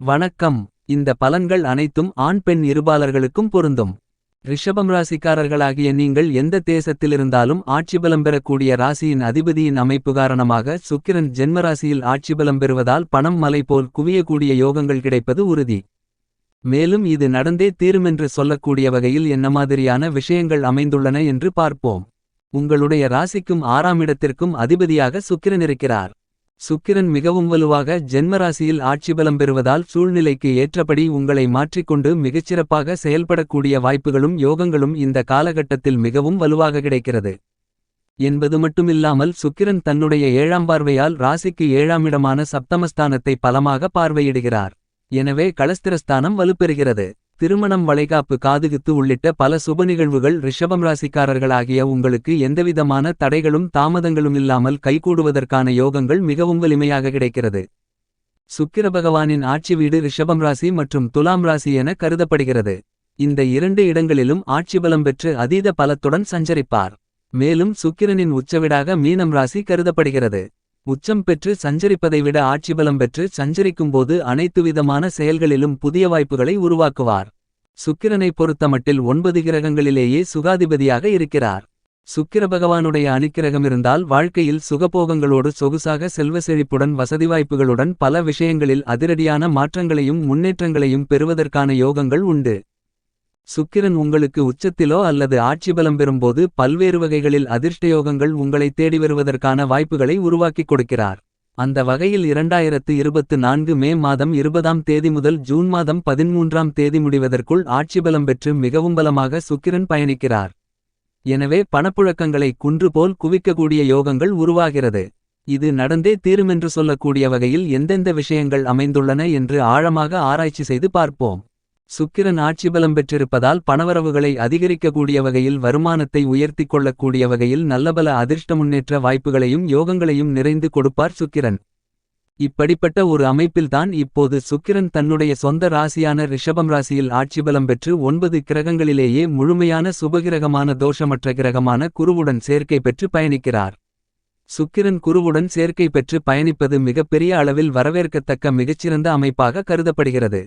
வணக்கம். இந்த பலன்கள் அனைத்தும் ஆண் பெண் இருபாலர்களுக்கும் பொருந்தும். ரிஷபம் ராசிக்காரர்களாகிய நீங்கள் எந்த தேசத்திலிருந்தாலும் ஆட்சிபலம் பெறக்கூடிய ராசியின் அதிபதியின் அமைப்பு காரணமாக சுக்கிரன் ஜென்மராசியில் ஆட்சிபலம் பெறுவதால் பணம் மலை போல் குவியக்கூடிய யோகங்கள் கிடைப்பது உறுதி. மேலும் இது நடந்தே தீருமென்று சொல்லக்கூடிய வகையில் என்ன மாதிரியான விஷயங்கள் அமைந்துள்ளன என்று பார்ப்போம். உங்களுடைய ராசிக்கும் ஆறாம் இடத்திற்கும் அதிபதியாக சுக்கிரன் இருக்கிறார். சுக்கிரன் மிகவும் வலுவாக ஜென்மராசியில் ஆட்சிபலம் பெறுவதால் சூழ்நிலைக்கு ஏற்றபடி உங்களை மாற்றிக்கொண்டு மிகச்சிறப்பாக செயல்படக்கூடிய வாய்ப்புகளும் யோகங்களும் இந்த காலகட்டத்தில் மிகவும் வலுவாக கிடைக்கிறது. என்பது மட்டுமில்லாமல் சுக்கிரன் தன்னுடைய ஏழாம் பார்வையால் ராசிக்கு ஏழாம் இடமான சப்தமஸ்தானத்தை பலமாக பார்வையிடுகிறார். எனவே களஸ்திரஸ்தானம் வலுப்பெறுகிறது. திருமணம் வளைகாப்பு காதுகுத்து உள்ளிட்ட பல சுப நிகழ்வுகள் ரிஷபம் ராசிக்காரர்களாகிய உங்களுக்கு எந்தவிதமான தடைகளும் தாமதங்களும் இல்லாமல் கைகூடுவதற்கான யோகங்கள் மிகவும் வலிமையாக கிடைக்கிறது. சுக்கிர பகவானின் ஆட்சி வீடு ரிஷபம் ராசி மற்றும் துலாம் ராசி என கருதப்படுகிறது. இந்த இரண்டு இடங்களிலும் ஆட்சி பலம் பெற்று அதீத பலத்துடன் சஞ்சரிப்பார். மேலும் சுக்கிரனின் உச்சவிடாக மீனம் ராசி கருதப்படுகிறது. உச்சம் பெற்று சஞ்சரிப்பதை விட ஆட்சிபலம் பெற்று சஞ்சரிக்கும்போது அனைத்து விதமான செயல்களிலும் புதிய வாய்ப்புகளை உருவாக்குவார். சுக்கிரனை பொறுத்தமட்டில் ஒன்பது கிரகங்களிலேயே சுகாதிபதியாக இருக்கிறார். சுக்கிர பகவானுடைய அணிக்கிரகம் இருந்தால் வாழ்க்கையில் சுகபோகங்களோடு சொகுசாக செல்வ செழிப்புடன் வசதி வாய்ப்புகளுடன் பல விஷயங்களில் அதிரடியான மாற்றங்களையும் முன்னேற்றங்களையும் பெறுவதற்கான யோகங்கள் உண்டு. சுக்கிரன் உங்களுக்கு உச்சத்திலோ அல்லது ஆட்சி பலம் பெறும்போது பல்வேறு வகைகளில் அதிர்ஷ்டயோகங்கள் உங்களை தேடி வருவதற்கான வாய்ப்புகளை உருவாக்கிக் கொடுக்கிறார். அந்த வகையில் இரண்டாயிரத்து இருபத்து நான்கு மே மாதம் இருபதாம் தேதி முதல் ஜூன் மாதம் பதிமூன்றாம் தேதி முடிவதற்குள் ஆட்சிபலம் பெற்று மிகவும் பலமாக சுக்கிரன் பயணிக்கிறார். எனவே பணப்புழக்கங்களை குன்று போல் குவிக்கக்கூடிய யோகங்கள் உருவாகிறது. இது நடந்தே தீருமென்று சொல்லக்கூடிய வகையில் எந்தெந்த விஷயங்கள் அமைந்துள்ளன என்று ஆழமாக ஆராய்ச்சி செய்து பார்ப்போம். சுக்கிரன் ஆட்சி பலம் பெற்றிருப்பதால் பணவரவுகளை அதிகரிக்கக்கூடிய வகையில் வருமானத்தை உயர்த்தி கொள்ளக்கூடிய வகையில் நல்லபல அதிர்ஷ்ட முன்னேற்ற வாய்ப்புகளையும் யோகங்களையும் நிறைந்து கொடுப்பார் சுக்கிரன். இப்படிப்பட்ட ஒரு அமைப்பில்தான் இப்போது சுக்கிரன் தன்னுடைய சொந்த ராசியான ரிஷபம் ராசியில் ஆட்சிபலம் பெற்று ஒன்பது கிரகங்களிலேயே முழுமையான சுபகிரகமான தோஷமற்ற கிரகமான குருவுடன் சேர்க்கை பெற்று பயணிக்கிறார். சுக்கிரன் குருவுடன் சேர்க்கை பெற்று பயணிப்பது மிகப்பெரிய அளவில் வரவேற்கத்தக்க மிகச்சிறந்த அமைப்பாக கருதப்படுகிறது.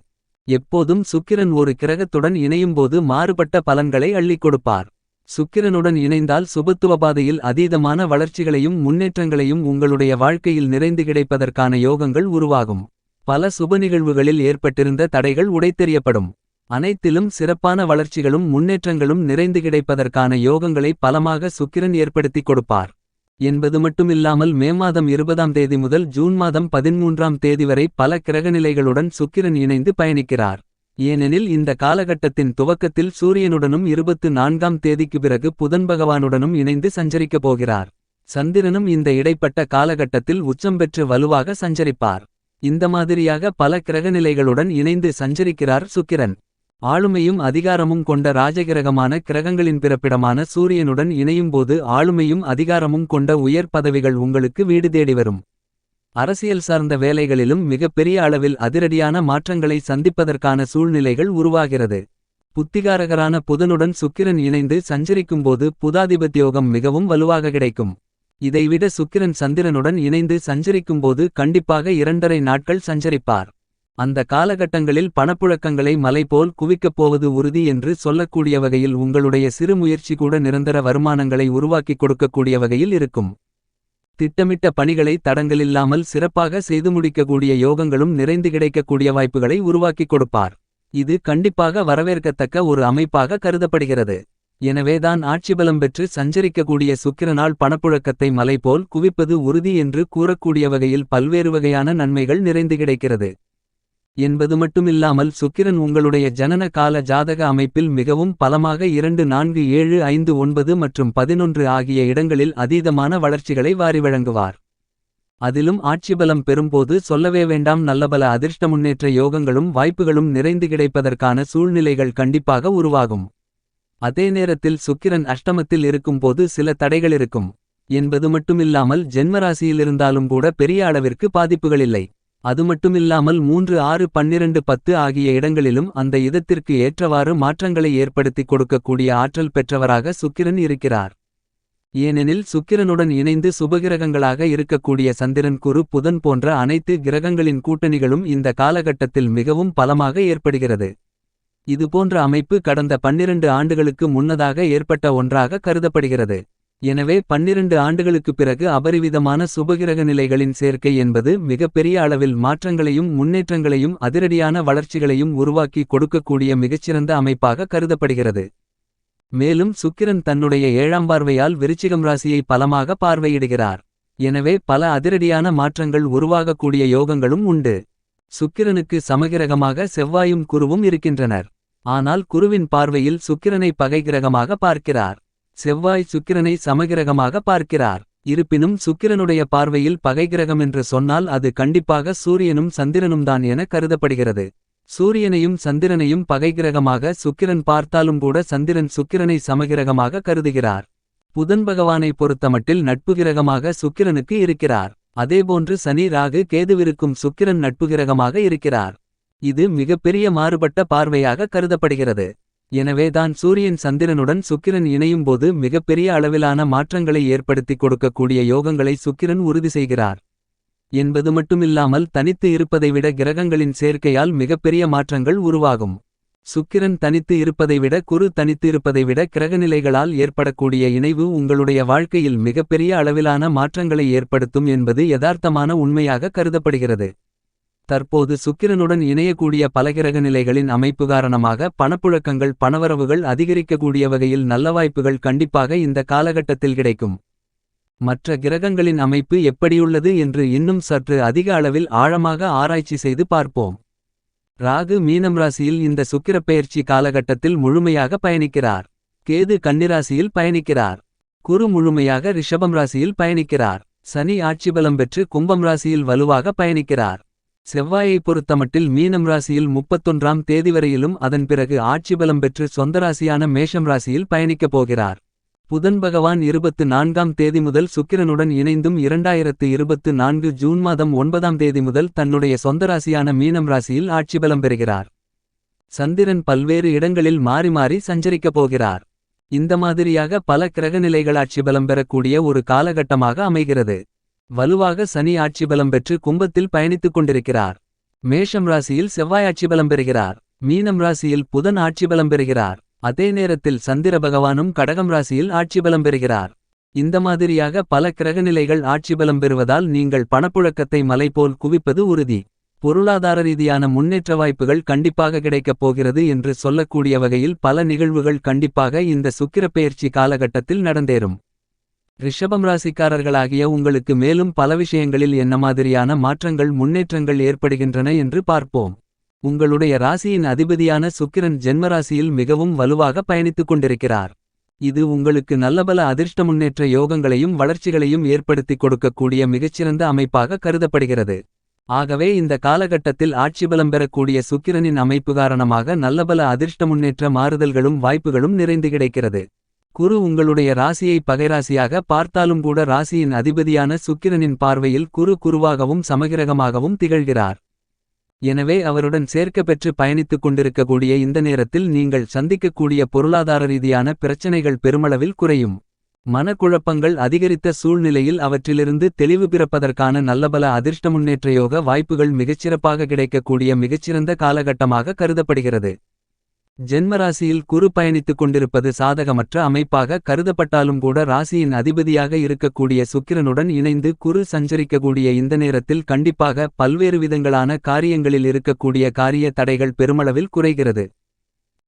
எப்போதும் சுக்கிரன் ஒரு கிரகத்துடன் இணையும்போது மாறுபட்ட பலன்களை அள்ளிக் கொடுப்பார். சுக்கிரனுடன் இணைந்தால் சுபத்துவபாதையில் அதீதமான வளர்ச்சிகளையும் முன்னேற்றங்களையும் உங்களுடைய வாழ்க்கையில் நிறைந்து கிடைப்பதற்கான யோகங்கள் உருவாகும். பல சுப நிகழ்வுகளில் ஏற்பட்டிருந்த தடைகள் உடைத்தெறியப்படும். அனைத்திலும் சிறப்பான வளர்ச்சிகளும் முன்னேற்றங்களும் நிறைந்து கிடைப்பதற்கான யோகங்களை பலமாக சுக்கிரன் ஏற்படுத்திக் கொடுப்பார். என்பது மட்டுமில்லாமல் மே மாதம் இருபதாம் தேதி முதல் ஜூன் மாதம் பதிமூன்றாம் தேதி வரை பல கிரகநிலைகளுடன் சுக்கிரன் இணைந்து பயணிக்கிறார். ஏனெனில் இந்த காலகட்டத்தின் துவக்கத்தில் சூரியனுடனும் இருபத்து நான்காம் தேதிக்கு பிறகு புதன் பகவானுடனும் இணைந்து சஞ்சரிக்கப் போகிறார். சந்திரனும் இந்த இடைப்பட்ட காலகட்டத்தில் உச்சம் பெற்று வலுவாக சஞ்சரிப்பார். இந்த மாதிரியாக பல கிரகநிலைகளுடன் இணைந்து சஞ்சரிக்கிறார் சுக்கிரன். ஆளுமையும் அதிகாரமும் கொண்ட ராஜகிரகமான கிரகங்களின் பிறப்பிடமான சூரியனுடன் இணையும்போது ஆளுமையும் அதிகாரமும் கொண்ட உயர் பதவிகள் உங்களுக்கு வீடு தேடி வரும். அரசியல் சார்ந்த வேலைகளிலும் மிகப்பெரிய அளவில் அதிரடியான மாற்றங்களை சந்திப்பதற்கான சூழ்நிலைகள் உருவாகிறது. புத்திகாரகரான புதனுடன் சுக்கிரன் இணைந்து சஞ்சரிக்கும்போது புதாதிபத்தியோகம் மிகவும் வலுவாக கிடைக்கும். இதைவிட சுக்கிரன் சந்திரனுடன் இணைந்து சஞ்சரிக்கும்போது கண்டிப்பாக இரண்டரை நாட்கள் சஞ்சரிப்பார். அந்த காலகட்டங்களில் பணப்புழக்கங்களை மலை போல் குவிக்கப் போவது உறுதி என்று சொல்லக்கூடிய வகையில் உங்களுடைய சிறு முயற்சி கூட நிரந்தர வருமானங்களை உருவாக்கிக் கொடுக்கக்கூடிய வகையில் இருக்கும். திட்டமிட்ட பணிகளை தடங்களில்லாமல் சிறப்பாக செய்து முடிக்கக்கூடிய யோகங்களும் நிறைந்து கிடைக்கக்கூடிய வாய்ப்புகளை உருவாக்கிக் கொடுப்பார். இது கண்டிப்பாக வரவேற்கத்தக்க ஒரு அமைப்பாக கருதப்படுகிறது. எனவேதான் ஆட்சிபலம் பெற்று சஞ்சரிக்கக்கூடிய சுக்கிரனால் பணப்புழக்கத்தை மலை போல் குவிப்பது உறுதி என்று கூறக்கூடிய வகையில் பல்வேறு வகையான நன்மைகள் நிறைந்து கிடைக்கிறது. என்பது மட்டுமில்லாமல் சுக்கிரன் உங்களுடைய ஜனன கால ஜாதக அமைப்பில் மிகவும் பலமாக இரண்டு நான்கு ஏழு ஐந்து ஒன்பது மற்றும் பதினொன்று ஆகிய இடங்களில் அதீதமான வளர்ச்சிகளை வாரி வழங்குவார். அதிலும் ஆட்சிபலம் பெறும்போது சொல்லவே வேண்டாம் நல்லபல அதிர்ஷ்ட முன்னேற்ற யோகங்களும் வாய்ப்புகளும் நிறைந்து கிடைப்பதற்கான சூழ்நிலைகள் கண்டிப்பாக உருவாகும். அதே நேரத்தில் சுக்கிரன் அஷ்டமத்தில் இருக்கும்போது சில தடைகள் இருக்கும். என்பது மட்டுமில்லாமல் ஜென்மராசியிலிருந்தாலும் கூட பெரிய அளவிற்கு பாதிப்புகளில்லை அதுமட்டுமில்லாமல் மூன்று ஆறு பன்னிரண்டு பத்து ஆகிய இடங்களிலும் அந்த இதத்திற்கு ஏற்றவாறு மாற்றங்களை ஏற்படுத்திக் கொடுக்கக்கூடிய ஆற்றல் பெற்றவராக சுக்கிரன் இருக்கிறார். ஏனெனில் சுக்கிரனுடன் இணைந்து சுபகிரகங்களாக இருக்கக்கூடிய சந்திரன் குரு புதன் போன்ற அனைத்து கிரகங்களின் கூட்டணிகளும் இந்த காலகட்டத்தில் மிகவும் பலமாக ஏற்படுகிறது. இதுபோன்ற அமைப்பு கடந்த பன்னிரண்டு ஆண்டுகளுக்கு முன்னதாக ஏற்பட்ட ஒன்றாக கருதப்படுகிறது. எனவே பன்னிரண்டு ஆண்டுகளுக்குப் பிறகு அபரிவிதமான சுபகிரக நிலைகளின் சேர்க்கை என்பது மிகப்பெரிய அளவில் மாற்றங்களையும் முன்னேற்றங்களையும் அதிரடியான வளர்ச்சிகளையும் உருவாக்கி கொடுக்கக்கூடிய மிகச்சிறந்த அமைப்பாக கருதப்படுகிறது. மேலும் சுக்கிரன் தன்னுடைய ஏழாம் பார்வையால் விருச்சிகம் ராசியை பலமாக பார்வையிடுகிறார். எனவே பல அதிரடியான மாற்றங்கள் உருவாகக்கூடிய யோகங்களும் உண்டு. சுக்கிரனுக்கு சமகிரகமாக செவ்வாயும் குருவும் இருக்கின்றனர். ஆனால் குருவின் பார்வையில் சுக்கிரனை பகைகிரகமாக பார்க்கிறார். செவ்வாய் சுக்கிரனை சமகிரகமாக பார்க்கிறார். இருப்பினும் சுக்கிரனுடைய பார்வையில் பகைகிரகம் என்று சொன்னால் அது கண்டிப்பாக சூரியனும் சந்திரனும்தான் என கருதப்படுகிறது. சூரியனையும் சந்திரனையும் பகைகிரகமாக சுக்கிரன் பார்த்தாலும் கூட சந்திரன் சுக்கிரனை சமகிரகமாக கருதுகிறார். புதன் பகவானை பொறுத்தமட்டில் நட்பு கிரகமாக சுக்கிரனுக்கு இருக்கிறார். அதேபோன்று சனி ராகு கேதுவிருக்கும் சுக்கிரன் நட்பு கிரகமாக இருக்கிறார். இது மிகப்பெரிய மாறுபட்ட பார்வையாக கருதப்படுகிறது. எனவேதான் சூரியன் சந்திரனுடன் சுக்கிரன் இணையும்போது மிகப்பெரிய அளவிலான மாற்றங்களை ஏற்படுத்திக் கொடுக்கக்கூடிய யோகங்களை சுக்கிரன் உறுதி செய்கிறார். என்பது மட்டுமில்லாமல் தனித்து இருப்பதை விட கிரகங்களின் சேர்க்கையால் மிகப்பெரிய மாற்றங்கள் உருவாகும். சுக்கிரன் தனித்து இருப்பதை விட குரு தனித்து இருப்பதை விட கிரகநிலைகளால் ஏற்படக்கூடிய இணைவு உங்களுடைய வாழ்க்கையில் மிகப்பெரிய அளவிலான மாற்றங்களை ஏற்படுத்தும் என்பது யதார்த்தமான உண்மையாக கருதப்படுகிறது. தற்போது சுக்கிரனுடன் இணையக்கூடிய பலகிரக நிலைகளின் அமைப்பு காரணமாக பணப்புழக்கங்கள் பணவரவுகள் அதிகரிக்கக்கூடிய வகையில் நல்ல வாய்ப்புகள் கண்டிப்பாக இந்த காலகட்டத்தில் கிடைக்கும். மற்ற கிரகங்களின் அமைப்பு எப்படியுள்ளது என்று இன்னும் சற்று அதிக அளவில் ஆழமாக ஆராய்ச்சி செய்து பார்ப்போம். ராகு மீனம் ராசியில் இந்த சுக்கிரப்பெயர்ச்சி காலகட்டத்தில் முழுமையாக பயணிக்கிறார். கேது கன்னிராசியில் பயணிக்கிறார். குரு முழுமையாக ரிஷபம் ராசியில் பயணிக்கிறார். சனி ஆட்சிபலம் பெற்று கும்பம் ராசியில் வலுவாக பயணிக்கிறார். செவ்வாயை பொறுத்தமட்டில் மீனம் ராசியில் முப்பத்தொன்றாம் தேதி வரையிலும் அதன் பிறகு ஆட்சி பலம் பெற்று சொந்த ராசியான மேஷம் ராசியில் பயணிக்கப் போகிறார். புதன் பகவான் இருபத்து நான்காம் தேதி முதல் சுக்கிரனுடன் இணைந்தும் இரண்டாயிரத்து இருபத்து நான்கு ஜூன் மாதம் ஒன்பதாம் தேதி முதல் தன்னுடைய சொந்த ராசியான மீனம் ராசியில் ஆட்சி பலம் பெறுகிறார். சந்திரன் பல்வேறு இடங்களில் மாறி மாறி சஞ்சரிக்கப் போகிறார். இந்த மாதிரியாக பல கிரகநிலைகள் ஆட்சி பலம் பெறக்கூடிய ஒரு காலகட்டமாக அமைகிறது. வலுவாக சனி ஆட்சி பலம் பெற்று கும்பத்தில் பயணித்துக் கொண்டிருக்கிறார். மேஷம் ராசியில் செவ்வாய் ஆட்சிபலம் பெறுகிறார். மீனம் ராசியில் புதன் ஆட்சி பலம் பெறுகிறார். அதே நேரத்தில் சந்திர பகவானும் கடகம் ராசியில் ஆட்சி பலம் பெறுகிறார். இந்த மாதிரியாக பல கிரகநிலைகள் ஆட்சிபலம் பெறுவதால் நீங்கள் பணப்புழக்கத்தை மலைபோல் குவிப்பது உறுதி. பொருளாதார ரீதியான முன்னேற்ற வாய்ப்புகள் கண்டிப்பாக கிடைக்கப் போகிறது என்று சொல்லக்கூடிய வகையில் பல நிகழ்வுகள் கண்டிப்பாக இந்த சுக்கிரப்பெயர்ச்சி காலகட்டத்தில் நடந்தேறும். ரிஷபம் ராசிக்காரர்களாகிய உங்களுக்கு மேலும் பல விஷயங்களில் என்ன மாதிரியான மாற்றங்கள் முன்னேற்றங்கள் ஏற்படுகின்றன என்று பார்ப்போம். உங்களுடைய ராசியின் அதிபதியான சுக்கிரன் ஜென்மராசியில் மிகவும் வலுவாக பயணித்துக் கொண்டிருக்கிறார். இது உங்களுக்கு நல்லபல அதிர்ஷ்ட முன்னேற்ற யோகங்களையும் வளர்ச்சிகளையும் ஏற்படுத்திக் கொடுக்கக்கூடிய மிகச்சிறந்த அமைப்பாக கருதப்படுகிறது. ஆகவே இந்த காலகட்டத்தில் ஆட்சிபலம் பெறக்கூடிய சுக்கிரனின் அமைப்பு காரணமாக நல்லபல அதிர்ஷ்ட முன்னேற்ற மாறுதல்களும் வாய்ப்புகளும் நிறைந்து கிடைக்கிறது. குரு உங்களுடைய ராசியை பகைராசியாக பார்த்தாலும் கூட ராசியின் அதிபதியான சுக்கிரனின் பார்வையில் குரு குருவாகவும் சமகிரகமாகவும் திகழ்கிறார். எனவே அவருடன் சேர்க்க பெற்று பயணித்துக் கொண்டிருக்கக்கூடிய இந்த நேரத்தில் நீங்கள் சந்திக்கக்கூடிய பொருளாதார ரீதியான பிரச்சனைகள் பெருமளவில் குறையும். மனக்குழப்பங்கள் அதிகரித்த சூழ்நிலையில் அவற்றிலிருந்து தெளிவு பிறப்பதற்கான நல்லபல அதிர்ஷ்ட முன்னேற்றயோக வாய்ப்புகள் மிகச்சிறப்பாக கிடைக்கக்கூடிய மிகச்சிறந்த காலகட்டமாக கருதப்படுகிறது. ஜென்மராசியில் குரு பயணித்துக் கொண்டிருப்பது சாதகமற்ற அமைப்பாக கருதப்பட்டாலும் கூட ராசியின் அதிபதியாக இருக்கக்கூடிய சுக்கிரனுடன் இணைந்து குரு சஞ்சரிக்கக்கூடிய இந்த நேரத்தில் கண்டிப்பாக பல்வேறு விதங்களான காரியங்களில் இருக்கக்கூடிய காரிய தடைகள் பெருமளவில் குறைகிறது.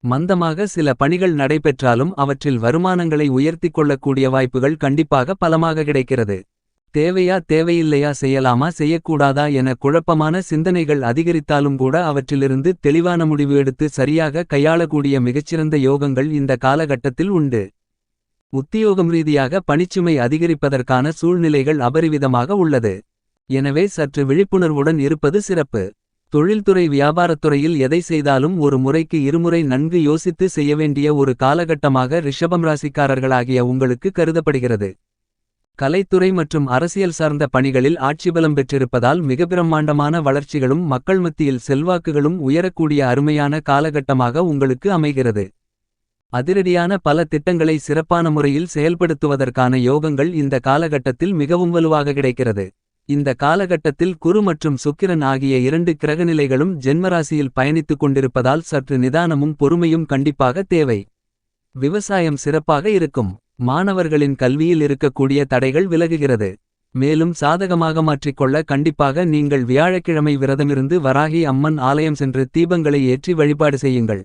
மந்தமாக சில பணிகள் நடைபெற்றாலும் அவற்றில் வருமானங்களை உயர்த்திக் கொள்ளக்கூடிய வாய்ப்புகள் கண்டிப்பாக பலமாக கிடைக்கிறது. தேவையா தேவையில்லையா செய்யலாமா செய்யக்கூடாதா என குழப்பமான சிந்தனைகள் அதிகரித்தாலும் கூட அவற்றிலிருந்து தெளிவான முடிவு எடுத்து சரியாக கையாளக்கூடிய மிகச்சிறந்த யோகங்கள் இந்த காலகட்டத்தில் உண்டு. உத்தியோகம் ரீதியாக பணிச்சுமை அதிகரிப்பதற்கான சூழ்நிலைகள் அபரிவிதமாக உள்ளது. எனவே சற்று விழிப்புணர்வுடன் இருப்பது சிறப்பு. தொழில்துறை வியாபாரத்துறையில் எதை செய்தாலும் ஒரு முறைக்கு இருமுறை நன்கு யோசித்து செய்ய வேண்டிய ஒரு காலகட்டமாக ரிஷபம் ராசிக்காரர்களாகிய உங்களுக்கு கருதப்படுகிறது. கலைத்துறை மற்றும் அரசியல் சார்ந்த பணிகளில் ஆட்சிபலம் பெற்றிருப்பதால் மிக பிரம்மாண்டமான வளர்ச்சிகளும் மக்கள் மத்தியில் செல்வாக்குகளும் உயரக்கூடிய அருமையான காலகட்டமாக உங்களுக்கு அமைகிறது அதிரடியான பல திட்டங்களை சிறப்பான முறையில் செயல்படுத்துவதற்கான யோகங்கள் இந்த காலகட்டத்தில் மிகவும் வலுவாக கிடைக்கிறது. இந்த காலகட்டத்தில் குரு மற்றும் சுக்கிரன் ஆகிய இரண்டு கிரகநிலைகளும் ஜென்மராசியில் பயணித்துக் கொண்டிருப்பதால் சற்று நிதானமும் பொறுமையும் கண்டிப்பாக தேவை. விவசாயம் சிறப்பாக இருக்கும். மாணவர்களின் கல்வியில் இருக்கக்கூடிய தடைகள் விலகுகிறது. மேலும் சாதகமாக மாற்றிக்கொள்ள கண்டிப்பாக நீங்கள் வியாழக்கிழமை விரதமிருந்து வராகி அம்மன் ஆலயம் சென்று தீபங்களை ஏற்றி வழிபாடு செய்யுங்கள்.